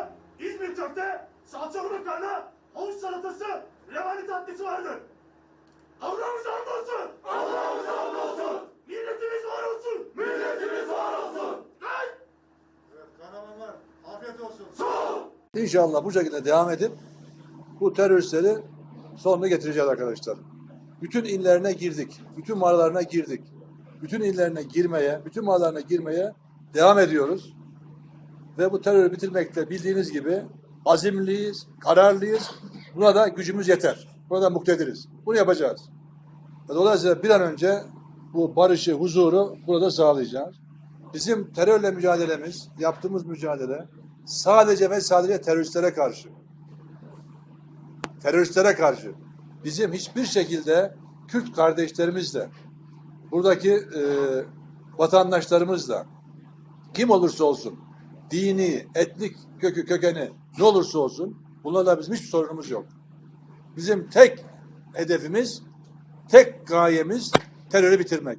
çorbası, İzmir köfte, salçalı makarna, havuç salatası, revani tatlısı vardır. Allah'ımıza hamdolsun. Allah'ımıza hamdolsun. Milletimiz var olsun. Milletimiz var olsun. Lan! Evet, kahramanlar afiyet olsun. İnşallah bu şekilde devam edip bu teröristleri sonuna getireceğiz arkadaşlar. Bütün illerine girdik. Bütün mağaralarına girdik. Bütün illerine girmeye, bütün mağaralarına girmeye devam ediyoruz. Ve bu terörü bitirmekte bildiğiniz gibi azimliyiz, kararlıyız. Buna da gücümüz yeter. Buna da muktediriz. Bunu yapacağız. Dolayısıyla bir an önce bu barışı, huzuru burada sağlayacağız. Bizim terörle mücadelemiz, yaptığımız mücadele sadece ve sadece teröristlere karşı. Teröristlere karşı. Bizim hiçbir şekilde Kürt kardeşlerimizle, buradaki e, vatandaşlarımızla, kim olursa olsun, dini, etnik kökü, kökeni ne olursa olsun, bunlarla bizim hiçbir sorunumuz yok. Bizim tek hedefimiz, tek gayemiz terörü bitirmek.